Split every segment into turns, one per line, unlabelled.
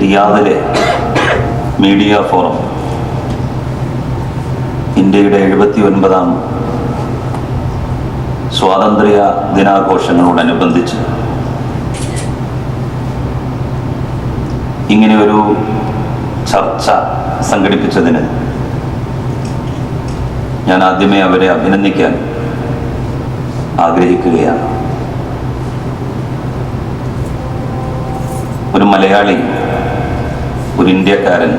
റിയാദിലെ media forum ഇന്ത്യയുടെ എഴുപത്തി ഒൻപതാം സ്വാതന്ത്ര്യ ദിനാഘോഷങ്ങളോടനുബന്ധിച്ച് ഇങ്ങനെ ഒരു ചർച്ച സംഘടിപ്പിച്ചതിന് ഞാൻ ആദ്യമേ അവരെ അഭിനന്ദിക്കാൻ ആഗ്രഹിക്കുകയാണ്. ഒരു മലയാളി ഒരു ഇന്ത്യക്കാരൻ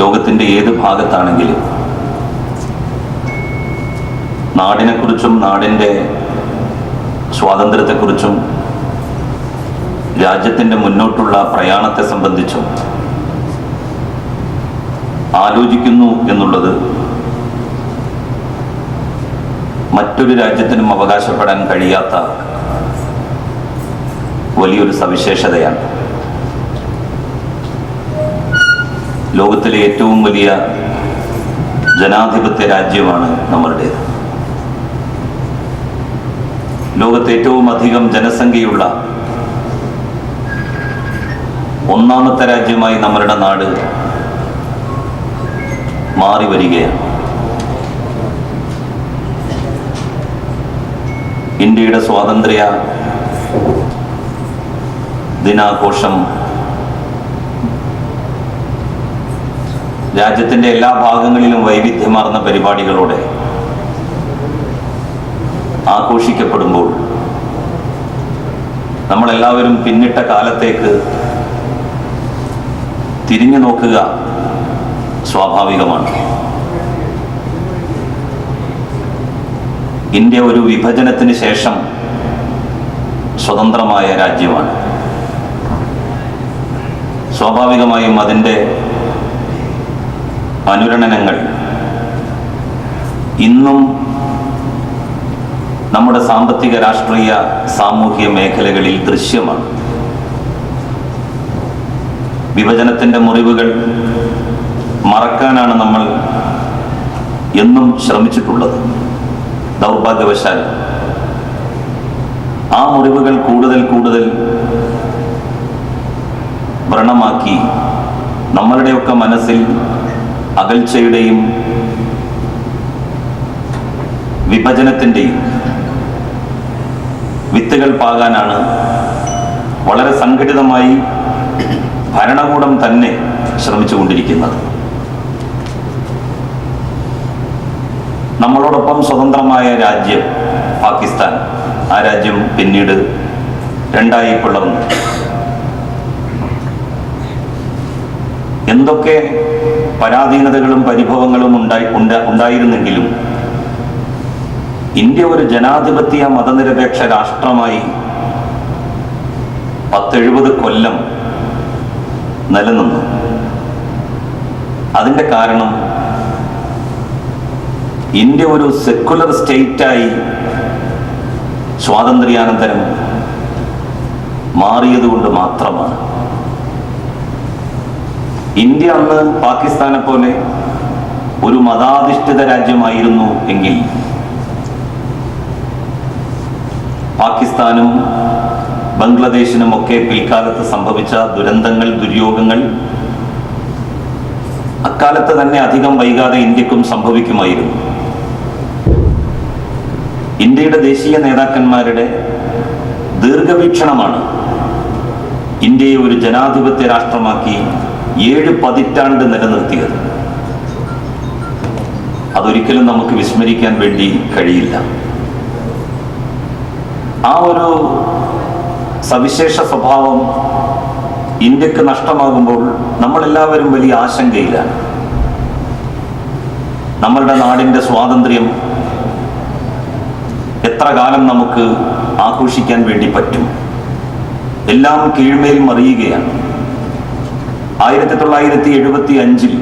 ലോകത്തിന്റെ ഏത് ഭാഗത്താണെങ്കിലും നാടിനെക്കുറിച്ചും നാടിന്റെ സ്വാതന്ത്ര്യത്തെക്കുറിച്ചും രാജ്യത്തിന്റെ മുന്നോട്ടുള്ള പ്രയാണത്തെ സംബന്ധിച്ചും ആലോചിക്കുന്നു എന്നുള്ളത് മറ്റൊരു രാജ്യത്തിനും അവകാശപ്പെടാൻ കഴിയാത്ത വലിയൊരു സവിശേഷതയാണ്. ലോകത്തിലെ ഏറ്റവും വലിയ ജനാധിപത്യ രാജ്യമാണ് നമ്മളുടേത്. ലോകത്തെ ഏറ്റവും അധികം ജനസംഖ്യയുള്ള ഒന്നാമത്തെ രാജ്യമായി നമ്മളുടെ നാട് മാറി വരികയാണ്. ഇന്ത്യയുടെ സ്വാതന്ത്ര്യ ദിനാഘോഷം രാജ്യത്തിന്റെ എല്ലാ ഭാഗങ്ങളിലും വൈവിധ്യമാർന്ന പരിപാടികളോടെ ആഘോഷിക്കപ്പെടുമ്പോൾ നമ്മളെല്ലാവരും പിന്നിട്ട കാലത്തേക്ക് തിരിഞ്ഞു നോക്കുക സ്വാഭാവികമാണ്. ഇന്ത്യ ഒരു വിഭജനത്തിന് ശേഷം സ്വതന്ത്രമായ രാജ്യമാണ്. സ്വാഭാവികമായും അതിന്റെ അനുരണനങ്ങൾ. ഇന്നും നമ്മുടെ സാമ്പത്തിക രാഷ്ട്രീയ സാമൂഹ്യ മേഖലകളിൽ ദൃശ്യമാണ്. വിഭജനത്തിന്റെ മുറിവുകൾ മറക്കാനാണ് നമ്മൾ എന്നും ശ്രമിച്ചിട്ടുള്ളത്. ദൗർഭാഗ്യവശാൽ. ആ മുറിവുകൾ കൂടുതൽ കൂടുതൽ വ്രണമാക്കി നമ്മളുടെയൊക്കെ മനസ്സിൽ അകൽച്ചയുടെയും വിഭജനത്തിന്റെയും വിത്തുകൾ പാകാനാണ് വളരെ സംഘടിതമായി ഭരണകൂടം തന്നെ ശ്രമിച്ചുകൊണ്ടിരിക്കുന്നത്. നമ്മളോടൊപ്പം സ്വതന്ത്രമായ രാജ്യം പാകിസ്ഥാൻ. ആ രാജ്യം പിന്നീട് രണ്ടായി പിളർന്നു. എന്തൊക്കെ പരാധീനതകളും പരിഭവങ്ങളും ഉണ്ടായി ഉണ്ട- ഉണ്ടായിരുന്നെങ്കിലും ഇന്ത്യ ഒരു ജനാധിപത്യ മതനിരപേക്ഷ രാഷ്ട്രമായി പത്തെഴുപത് കൊല്ലം നിലനിന്നു. അതിന്റെ കാരണം ഇന്ത്യ ഒരു സെക്കുലർ സ്റ്റേറ്റായി സ്വാതന്ത്ര്യാനന്തരം മാറിയതുകൊണ്ട് മാത്രമാണ്. ഇന്ത്യ അന്ന് പാകിസ്ഥാനെ പോലെ ഒരു മതാധിഷ്ഠിത രാജ്യമായിരുന്നു എങ്കിൽ പാകിസ്ഥാനും ബംഗ്ലാദേശിനും ഒക്കെ പിൽക്കാലത്ത് സംഭവിച്ച ദുരന്തങ്ങൾ ദുര്യോഗങ്ങൾ അക്കാലത്ത് തന്നെ അധികം വൈകാതെ ഇന്ത്യക്കും സംഭവിക്കുമായിരുന്നു. ഇന്ത്യയുടെ ദേശീയ നേതാക്കന്മാരുടെ ദീർഘവീക്ഷണമാണ് ഇന്ത്യയെ ഒരു ജനാധിപത്യ രാഷ്ട്രമാക്കി ഏഴ് പതിറ്റാണ്ട് നിലനിർത്തിയത് അതൊരിക്കലും നമുക്ക് വിസ്മരിക്കാൻ വേണ്ടി കഴിയില്ല. ആ ഒരു സവിശേഷ സ്വഭാവം ഇന്ത്യയ്ക്ക് നഷ്ടമാകുമ്പോൾ നമ്മളെല്ലാവരും വലിയ ആശങ്കയിലാണ്. നമ്മളുടെ നാടിന്റെ സ്വാതന്ത്ര്യം എത്ര കാലം നമുക്ക് ആഘോഷിക്കാൻ വേണ്ടി പറ്റും? എല്ലാം കീഴ്മേൽ മറിയുകയാണ് ആയിരത്തി തൊള്ളായിരത്തി എഴുപത്തി അഞ്ചിൽ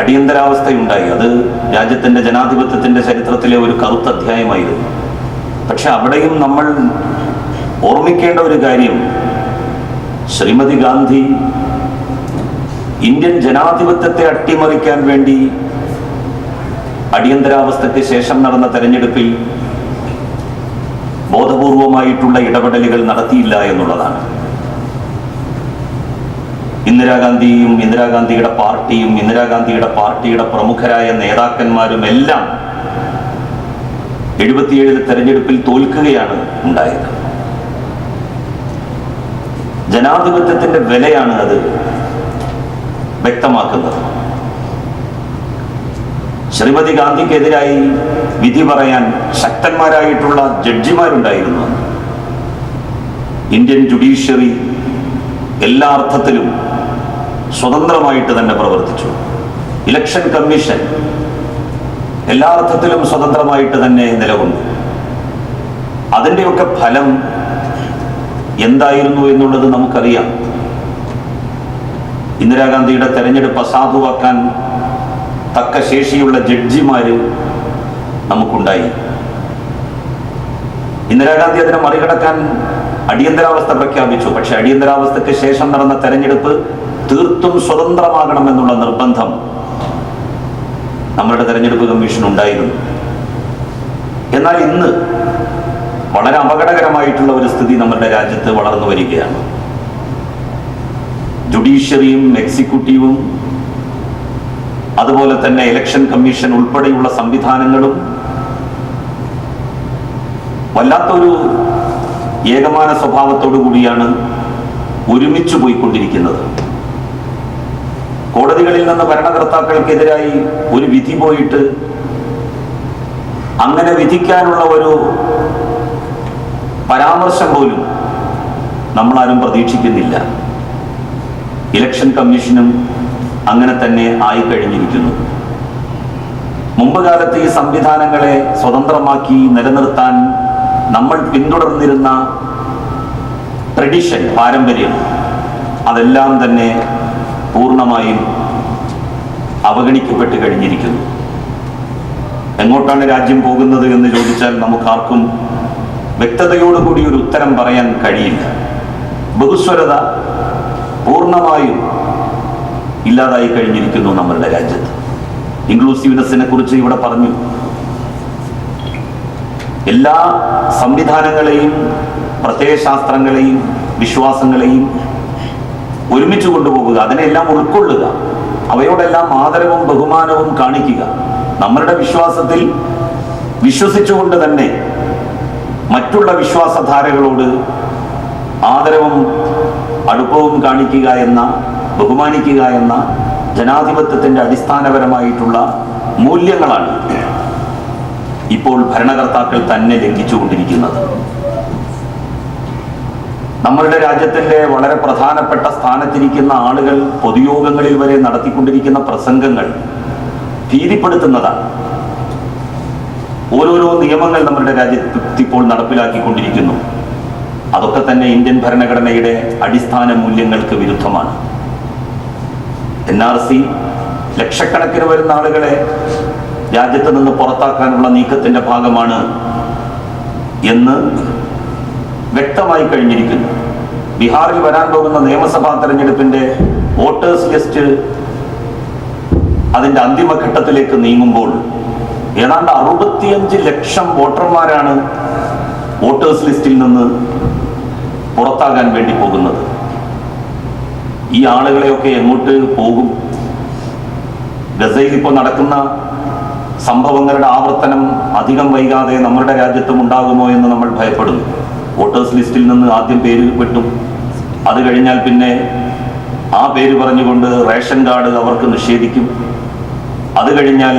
അടിയന്തരാവസ്ഥയുണ്ടായി. അത് രാജ്യത്തിന്റെ ജനാധിപത്യത്തിന്റെ ചരിത്രത്തിലെ ഒരു കറുത്ത അധ്യായമായിരുന്നു. പക്ഷെ അവിടെയും നമ്മൾ ഓർമ്മിക്കേണ്ട ഒരു കാര്യം. ശ്രീമതി ഗാന്ധി ഇന്ത്യൻ ജനാധിപത്യത്തെ അട്ടിമറിക്കാൻ വേണ്ടി അടിയന്തരാവസ്ഥയ്ക്ക് ശേഷം നടന്ന തെരഞ്ഞെടുപ്പിൽ ബോധപൂർവമായിട്ടുള്ള ഇടപെടലുകൾ നടത്തിയില്ല എന്നുള്ളതാണ്. ഇന്ദിരാഗാന്ധിയും ഇന്ദിരാഗാന്ധിയുടെ പാർട്ടിയും ഇന്ദിരാഗാന്ധിയുടെ പാർട്ടിയുടെ പ്രമുഖരായ നേതാക്കന്മാരും എല്ലാം എഴുപത്തിയേഴിൽ തെരഞ്ഞെടുപ്പിൽ തോൽക്കുകയാണ് ഉണ്ടായത് ജനാധിപത്യത്തിന്റെ വിലയാണ് അത് വ്യക്തമാക്കുന്നത് ശ്രീമതി ഗാന്ധിക്കെതിരായി വിധി പറയാൻ ശക്തന്മാരായിട്ടുള്ള ജഡ്ജിമാരുണ്ടായിരുന്നു. ഇന്ത്യൻ ജുഡീഷ്യറി എല്ലാ അർത്ഥത്തിലും സ്വതന്ത്രമായിട്ട് തന്നെ പ്രവർത്തിച്ചു. ഇലക്ഷൻ കമ്മീഷൻ എല്ലാ അർത്ഥത്തിലും സ്വതന്ത്രമായിട്ട് തന്നെ നിലകൊണ്ടു. അതിന്റെയൊക്കെ ഫലം എന്തായിരുന്നു എന്നുള്ളത് നമുക്കറിയാം. ഇന്ദിരാഗാന്ധിയുടെ തെരഞ്ഞെടുപ്പ് അസാധുവാക്കാൻ തക്ക ശേഷിയുള്ള ജഡ്ജിമാര് നമുക്കുണ്ടായി. ഇന്ദിരാഗാന്ധി അതിനെ മറികടക്കാൻ അടിയന്തരാവസ്ഥ പ്രഖ്യാപിച്ചു. പക്ഷെ അടിയന്തരാവസ്ഥയ്ക്ക് ശേഷം നടന്ന തെരഞ്ഞെടുപ്പ് തീർത്തും സ്വതന്ത്രമാകണമെന്നുള്ള നിർബന്ധം നമ്മളുടെ തെരഞ്ഞെടുപ്പ് കമ്മീഷൻ ഉണ്ടായിരുന്നു എന്നാൽ ഇന്ന് വളരെ അപകടകരമായിട്ടുള്ള ഒരു സ്ഥിതി നമ്മുടെ രാജ്യത്ത് വളർന്നു വരികയാണ്. ജുഡീഷ്യറിയും എക്സിക്യൂട്ടീവും അതുപോലെ തന്നെ ഇലക്ഷൻ കമ്മീഷൻ ഉൾപ്പെടെയുള്ള സംവിധാനങ്ങളും വല്ലാത്തൊരു ഏകമാന സ്വഭാവത്തോടു കൂടിയാണ് ഒരുമിച്ച് പോയിക്കൊണ്ടിരിക്കുന്നത്. കോടതികളിൽ നിന്ന് ഭരണകർത്താക്കൾക്കെതിരായി ഒരു വിധി പോയിട്ട് അങ്ങനെ വിധിക്കാനുള്ള ഒരു പരാമർശം പോലും നമ്മൾ ആരും പ്രതീക്ഷിക്കുന്നില്ല. ഇലക്ഷൻ കമ്മീഷനും അങ്ങനെ തന്നെ ആയിക്കഴിഞ്ഞിരിക്കുന്നു. മുമ്പ് കാലത്ത് ഈ സംവിധാനങ്ങളെ സ്വതന്ത്രമാക്കി നിലനിർത്താൻ നമ്മൾ പിന്തുടർന്നിരുന്ന ട്രഡിഷൻ പാരമ്പര്യം അതെല്ലാം തന്നെ പൂർണമായും അവഗണിക്കപ്പെട്ട് കഴിഞ്ഞിരിക്കുന്നു. എങ്ങോട്ടാണ് രാജ്യം പോകുന്നത് എന്ന് ചോദിച്ചാൽ നമുക്കാർക്കും വ്യക്തതയോടുകൂടി ഒരു ഉത്തരം പറയാൻ കഴിയില്ല. ബഹുസ്വരത പൂർണമായും ഇല്ലാതായി കഴിഞ്ഞിരിക്കുന്നു നമ്മളുടെ രാജ്യത്ത്. ഇൻക്ലൂസീവ്നെസ്സിനെ കുറിച്ച് ഇവിടെ പറഞ്ഞു. എല്ലാ സംവിധാനങ്ങളെയും പ്രത്യയശാസ്ത്രങ്ങളെയും വിശ്വാസങ്ങളെയും ഒരുമിച്ച് കൊണ്ടുപോകുക അതിനെല്ലാം ഉൾക്കൊള്ളുക അവയോടെല്ലാം ആദരവും ബഹുമാനവും കാണിക്കുക. നമ്മളുടെ വിശ്വാസത്തിൽ വിശ്വസിച്ചുകൊണ്ട് തന്നെ മറ്റുള്ള വിശ്വാസധാരകളോട് ആദരവും അടുപ്പവും കാണിക്കുക എന്ന ബഹുമാനിക്കുക എന്ന ജനാധിപത്യത്തിന്റെ അടിസ്ഥാനപരമായിട്ടുള്ള മൂല്യങ്ങളാണ് ഇപ്പോൾ ഭരണകർത്താക്കൾ തന്നെ ലംഘിച്ചുകൊണ്ടിരിക്കുന്നത്. നമ്മളുടെ രാജ്യത്തിന്റെ വളരെ പ്രധാനപ്പെട്ട സ്ഥാനത്തിരിക്കുന്ന ആളുകൾ പൊതുയോഗങ്ങളിൽ വരെ നടത്തിക്കൊണ്ടിരിക്കുന്ന പ്രസംഗങ്ങൾ ഭീതിപ്പെടുത്തുന്നതാണ്. ഓരോരോ നിയമങ്ങൾ നമ്മുടെ രാജ്യത്ത് ഇപ്പോൾ നടപ്പിലാക്കിക്കൊണ്ടിരിക്കുന്നു. അതൊക്കെ തന്നെ ഇന്ത്യൻ ഭരണഘടനയുടെ അടിസ്ഥാന മൂല്യങ്ങൾക്ക് വിരുദ്ധമാണ്. എൻ ആർ സി ലക്ഷക്കണക്കിന് വരുന്ന ആളുകളെ രാജ്യത്ത് നിന്ന് പുറത്താക്കാനുള്ള നീക്കത്തിന്റെ ഭാഗമാണ് എന്ന് വ്യക്തമായി കഴിഞ്ഞിരിക്കുന്നു. ബീഹാറിൽ വരാൻ പോകുന്ന നിയമസഭാ തെരഞ്ഞെടുപ്പിന്റെ വോട്ടേഴ്സ് ലിസ്റ്റ് അതിന്റെ അന്തിമഘട്ടത്തിലേക്ക് നീങ്ങുമ്പോൾ ഏതാണ്ട് അറുപത്തിയഞ്ച് ലക്ഷം വോട്ടർമാരാണ് വോട്ടേഴ്സ് ലിസ്റ്റിൽ നിന്ന് പുറത്താകാൻ വേണ്ടി പോകുന്നത്. ഈ ആളുകളെയൊക്കെ എങ്ങോട്ട് പോകും? ഗസയിൽ ഇപ്പോൾ നടക്കുന്ന സംഭവങ്ങളുടെ ആവർത്തനം അധികം വൈകാതെ നമ്മുടെ രാജ്യത്തും ഉണ്ടാകുമോ എന്ന് നമ്മൾ ഭയപ്പെടുന്നു. വോട്ടേഴ്സ് ലിസ്റ്റിൽ നിന്ന് ആദ്യം പേര് വിട്ടു. അത് കഴിഞ്ഞാൽ പിന്നെ ആ പേര് പറഞ്ഞുകൊണ്ട് റേഷൻ കാർഡ് അവർക്ക് നിഷേധിക്കും. അത് കഴിഞ്ഞാൽ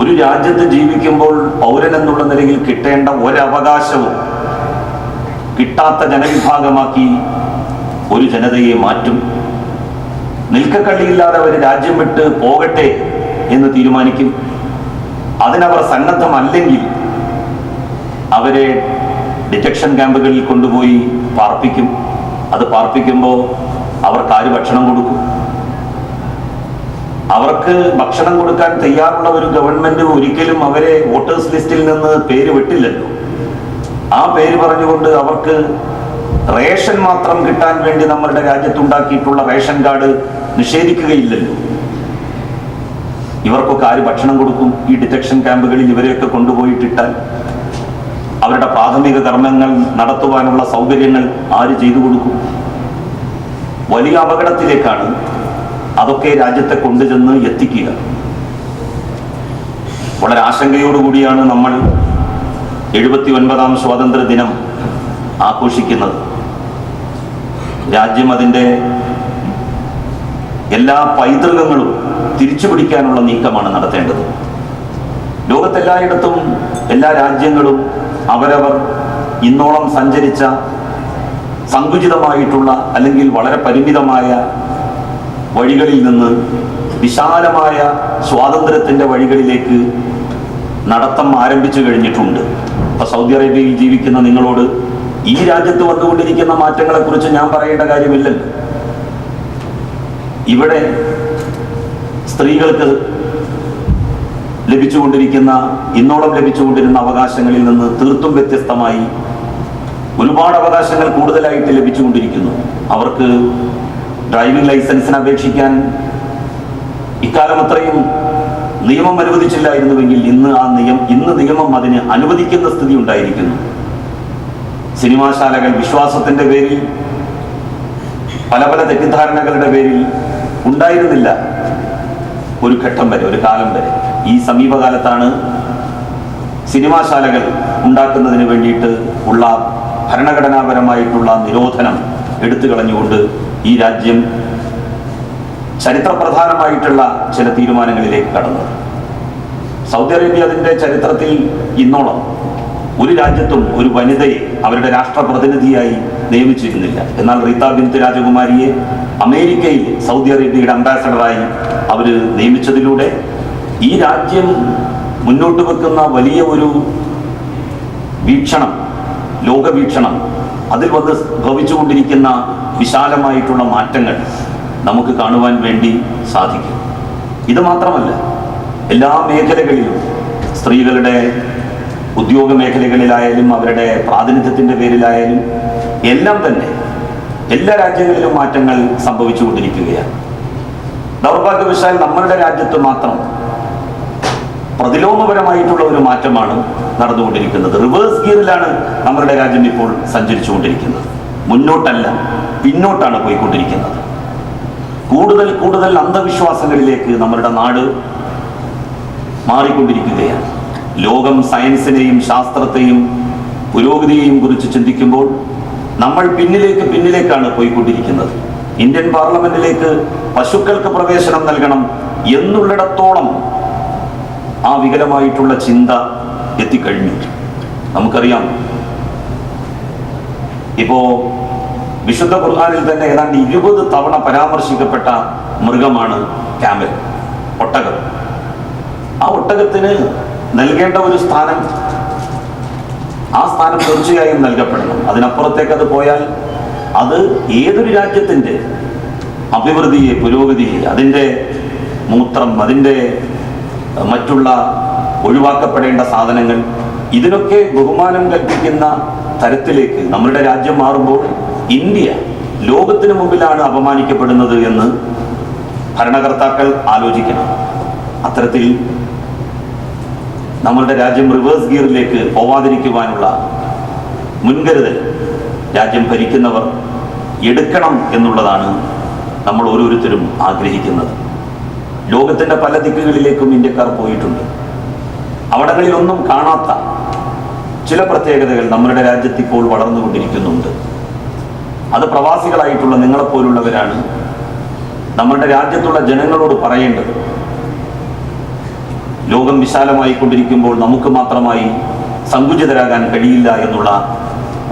ഒരു രാജ്യത്ത് ജീവിക്കുമ്പോൾ പൗരൻ എന്നുള്ള നിലയിൽ കിട്ടേണ്ട ഒരവകാശവും കിട്ടാത്ത ജനവിഭാഗമാക്കി ഒരു ജനതയെ മാറ്റും. നിൽക്കക്കള്ളിയില്ലാതെ അവർ രാജ്യം വിട്ട് പോകട്ടെ എന്ന് തീരുമാനിക്കും. അതിനവർ സന്നദ്ധമല്ലെങ്കിൽ അവരെ ഡിറ്റക്ഷൻ ക്യാമ്പുകളിൽ കൊണ്ടുപോയി പാർപ്പിക്കും. അത് പാർപ്പിക്കുമ്പോൾ അവർക്ക് ആര് ഭക്ഷണം കൊടുക്കും? അവർക്ക് ഭക്ഷണം കൊടുക്കാൻ തയ്യാറുള്ള ഒരു ഗവൺമെന്റ് ഒരിക്കലും അവരെ വോട്ടേഴ്സ് ലിസ്റ്റിൽ നിന്ന് പേര് വിട്ടില്ലല്ലോ. ആ പേര് പറഞ്ഞുകൊണ്ട് അവർക്ക് റേഷൻ മാത്രം കിട്ടാൻ വേണ്ടി നമ്മളുടെ രാജ്യത്തുണ്ടാക്കിയിട്ടുള്ള റേഷൻ കാർഡ് നിഷേധിക്കുകയില്ലല്ലോ. ഇവർക്കൊക്കെ ആര് ഭക്ഷണം കൊടുക്കും? ഈ ഡിറ്റക്ഷൻ ക്യാമ്പുകളിൽ ഇവരെയൊക്കെ കൊണ്ടുപോയിട്ടിട്ടാൽ അവരുടെ പ്രാഥമിക കർമ്മങ്ങൾ നടത്തുവാനുള്ള സൗകര്യങ്ങൾ ആര് ചെയ്തു കൊടുക്കും? വലിയ അപകടത്തിലേക്കാണ് അതൊക്കെ രാജ്യത്തെ കൊണ്ടുചെന്ന് എത്തിക്കുക. വളരെ ആശങ്കയോടുകൂടിയാണ് നമ്മൾ എഴുപത്തി ഒൻപതാം സ്വാതന്ത്ര്യ ദിനം ആഘോഷിക്കുന്നത്. രാജ്യം അതിന്റെ എല്ലാ പൈതൃകങ്ങളും തിരിച്ചു പിടിക്കാനുള്ള നീക്കമാണ് നടത്തേണ്ടത്. ലോകത്തെല്ലായിടത്തും എല്ലാ രാജ്യങ്ങളും അവരവർ ഇന്നോളം സഞ്ചരിച്ച സങ്കുചിതമായിട്ടുള്ള അല്ലെങ്കിൽ വളരെ പരിമിതമായ വഴികളിൽ നിന്ന് വിശാലമായ സ്വാതന്ത്ര്യത്തിന്റെ വഴികളിലേക്ക് നടത്തം ആരംഭിച്ചു കഴിഞ്ഞിട്ടുണ്ട്. ഇപ്പൊ സൗദി അറേബ്യയിൽ ജീവിക്കുന്ന നിങ്ങളോട് ഈ രാജ്യത്ത് വന്നുകൊണ്ടിരിക്കുന്ന മാറ്റങ്ങളെക്കുറിച്ച് ഞാൻ പറയേണ്ട കാര്യമില്ലല്ലോ. ഇവിടെ സ്ത്രീകൾക്ക് ലഭിച്ചുകൊണ്ടിരിക്കുന്ന ഇന്നോളം ലഭിച്ചുകൊണ്ടിരുന്ന അവകാശങ്ങളിൽ നിന്ന് തീർത്തും വ്യത്യസ്തമായി ഒരുപാട് അവകാശങ്ങൾ കൂടുതലായിട്ട് ലഭിച്ചുകൊണ്ടിരിക്കുന്നു. അവർക്ക് ഡ്രൈവിംഗ് ലൈസൻസിന് അപേക്ഷിക്കാൻ ഇക്കാലം അത്രയും നിയമം അനുവദിച്ചില്ലായിരുന്നുവെങ്കിൽ ഇന്ന് ആ നിയമം ഇന്ന് നിയമം അതിന് അനുവദിക്കുന്ന സ്ഥിതി ഉണ്ടായിരിക്കുന്നു. സിനിമാശാലകൾ വിശ്വാസത്തിന്റെ പേരിൽ പല പല തെറ്റിദ്ധാരണകളുടെ പേരിൽ ഉണ്ടായിരുന്നില്ല ഒരു ഘട്ടം വരെ ഒരു കാലം വരെ. ഈ സമീപകാലത്താണ് സിനിമാശാലകൾ ഉണ്ടാക്കുന്നതിന് വേണ്ടിയിട്ട് ഉള്ള ഭരണഘടനാപരമായിട്ടുള്ള നിരോധനം എടുത്തു കളഞ്ഞുകൊണ്ട് ഈ രാജ്യം ചരിത്രപ്രധാനമായിട്ടുള്ള ചില തീരുമാനങ്ങളിലേക്ക് കടന്നു. സൗദി അറേബ്യ അതിന്റെ ചരിത്രത്തിൽ ഇന്നോളം ഒരു രാജ്യത്തും ഒരു വനിതയെ അവരുടെ രാഷ്ട്രപ്രതിനിധിയായി നിയമിച്ചിരുന്നില്ല. എന്നാൽ റീത ബിന്ദ് രാജകുമാരിയെ അമേരിക്കയിൽ സൗദി അറേബ്യയുടെ അംബാസഡറായി അവർ നിയമിച്ചതിലൂടെ ഈ രാജ്യം മുന്നോട്ട് വെക്കുന്ന വലിയ ഒരു വീക്ഷണം ലോകവീക്ഷണം അതിൽ വന്ന് ഭവിച്ചുകൊണ്ടിരിക്കുന്ന വിശാലമായിട്ടുള്ള മാറ്റങ്ങൾ നമുക്ക് കാണുവാൻ വേണ്ടി സാധിക്കും. ഇത് മാത്രമല്ല എല്ലാ മേഖലകളിലും സ്ത്രീകളുടെ ഉദ്യോഗ മേഖലകളിലായാലും അവരുടെ പ്രാതിനിധ്യത്തിന്റെ പേരിലായാലും എല്ലാം തന്നെ എല്ലാ രാജ്യങ്ങളിലും മാറ്റങ്ങൾ സംഭവിച്ചുകൊണ്ടിരിക്കുകയാണ്. ദൗർഭാഗ്യവശാൽ നമ്മളുടെ രാജ്യത്ത് മാത്രം പ്രതിലോമപരമായിട്ടുള്ള ഒരു മാറ്റമാണ് നടന്നുകൊണ്ടിരിക്കുന്നത്. റിവേഴ്സ് ഗിയറിലാണ് നമ്മുടെ രാജ്യം ഇപ്പോൾ സഞ്ചരിച്ചുകൊണ്ടിരിക്കുന്നത്. മുന്നോട്ടല്ല പിന്നോട്ടാണ് പോയിക്കൊണ്ടിരിക്കുന്നത്. കൂടുതൽ കൂടുതൽ അന്ധവിശ്വാസങ്ങളിലേക്ക് നമ്മുടെ നാട് മാറിക്കൊണ്ടിരിക്കുകയാണ്. ലോകം സയൻസിനെയും ശാസ്ത്രത്തെയും പുരോഗതിയെയും കുറിച്ച് ചിന്തിക്കുമ്പോൾ നമ്മൾ പിന്നിലേക്ക് പിന്നിലേക്കാണ് പോയിക്കൊണ്ടിരിക്കുന്നത്. ഇന്ത്യൻ പാർലമെന്റിലേക്ക് പശുക്കൾക്ക് പ്രവേശനം നൽകണം എന്നുള്ളിടത്തോളം ആ വികലമായിട്ടുള്ള ചിന്ത എത്തിക്കഴിഞ്ഞു. നമുക്കറിയാം. ഇപ്പോ വിശുദ്ധ ഖുർആാനിൽ തന്നെ ഏതാണ്ട് ഇരുപത് തവണ പരാമർശിക്കപ്പെട്ട മൃഗമാണ് ക്യാമൽ ഒട്ടകം. ആ ഒട്ടകത്തിന് നൽകേണ്ട ഒരു സ്ഥാനം ആ സ്ഥാനം തീർച്ചയായും നൽകപ്പെടണം. അതിനപ്പുറത്തേക്ക് അത് പോയാൽ അത് ഏതൊരു രാജ്യത്തിന്റെ അഭിവൃദ്ധിയെ പുരോഗതിയെ അതിന്റെ മൂത്രം അതിന്റെ മറ്റുള്ള ഒഴിവാക്കപ്പെടേണ്ട സാധനങ്ങൾ ഇതിനൊക്കെ ബഹുമാനം കൽപ്പിക്കുന്ന തരത്തിലേക്ക് നമ്മുടെ രാജ്യം മാറുമ്പോൾ ഇന്ത്യ ലോകത്തിന് മുമ്പിലാണ് അപമാനിക്കപ്പെടുന്നത് എന്ന് ഭരണകർത്താക്കൾ ആലോചിക്കണം. അത്തരത്തിൽ നമ്മളുടെ രാജ്യം റിവേഴ്സ് ഗിയറിലേക്ക് പോവാതിരിക്കുവാനുള്ള മുൻകരുതൽ രാജ്യം ഭരിക്കുന്നവർ എടുക്കണം എന്നുള്ളതാണ് നമ്മൾ ഓരോരുത്തരും ആഗ്രഹിക്കുന്നത്. ലോകത്തിന്റെ പല ദിക്കുകളിലേക്കും ഇന്ത്യക്കാർ പോയിട്ടുണ്ട്. അവിടങ്ങളിലൊന്നും കാണാത്ത ചില പ്രത്യേകതകൾ നമ്മുടെ രാജ്യത്ത് ഇപ്പോൾ വളർന്നുകൊണ്ടിരിക്കുന്നുണ്ട്. അത് പ്രവാസികളായിട്ടുള്ള നിങ്ങളെപ്പോലുള്ളവരാണ്. നമ്മുടെ രാജ്യത്തുള്ള ജനങ്ങളോട് പറയേണ്ടത് ലോകം വിശാലമായി കൊണ്ടിരിക്കുമ്പോൾ നമുക്ക് മാത്രമായി സങ്കുചിതരാകാൻ കഴിയില്ല എന്നുള്ള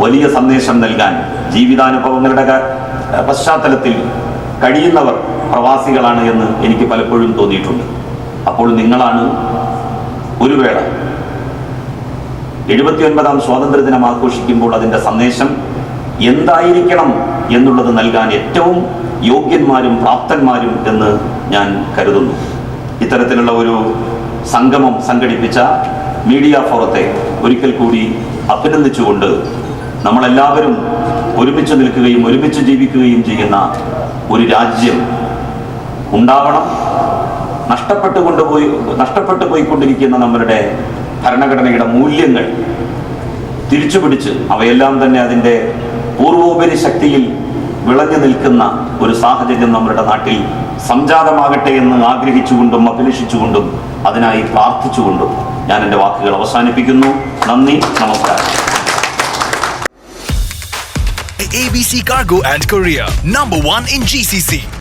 വലിയ സന്ദേശം നൽകാൻ ജീവിതാനുഭവങ്ങളുടെ പശ്ചാത്തലത്തിൽ കഴിയുന്നവർ പ്രവാസികളാണ് എന്ന് എനിക്ക് പലപ്പോഴും തോന്നിയിട്ടുണ്ട്. അപ്പോൾ നിങ്ങളാണ് ഒരു വേള എഴുപത്തി ഒൻപതാം സ്വാതന്ത്ര്യദിനം ആഘോഷിക്കുമ്പോൾ അതിന്റെ സന്ദേശം എന്തായിരിക്കണം എന്നുള്ളത് നൽകാൻ ഏറ്റവും യോഗ്യന്മാരും പ്രാപ്തന്മാരും എന്ന് ഞാൻ കരുതുന്നു. ഇത്തരത്തിലുള്ള ഒരു സംഗമം സംഘടിപ്പിച്ച മീഡിയ ഫോറത്തെ ഒരിക്കൽ കൂടി അഭിനന്ദിച്ചുകൊണ്ട് നമ്മളെല്ലാവരും ഒരുമിച്ച് നിൽക്കുകയും ഒരുമിച്ച് ജീവിക്കുകയും ചെയ്യുന്ന ഒരു രാജ്യം ഉണ്ടാവണം. നഷ്ടപ്പെട്ടു കൊണ്ടുപോയി നഷ്ടപ്പെട്ടു പോയിക്കൊണ്ടിരിക്കുന്ന നമ്മളുടെ ഭരണഘടനയുടെ മൂല്യങ്ങൾ തിരിച്ചുപിടിച്ച് അവയെല്ലാം തന്നെ അതിന്റെ പൂർവോപരി ശക്തിയിൽ വിളഞ്ഞു നിൽക്കുന്ന ഒരു സാഹചര്യം നമ്മുടെ നാട്ടിൽ സംജാതമാകട്ടെ എന്ന് ആഗ്രഹിച്ചുകൊണ്ടും അഭിലഷിച്ചുകൊണ്ടും അതിനായി പ്രാർത്ഥിച്ചുകൊണ്ടും ഞാൻ എന്റെ വാക്കുകൾ അവസാനിപ്പിക്കുന്നു. നന്ദി നമസ്കാരം.
ABC Cargo and Korea, number one in GCC.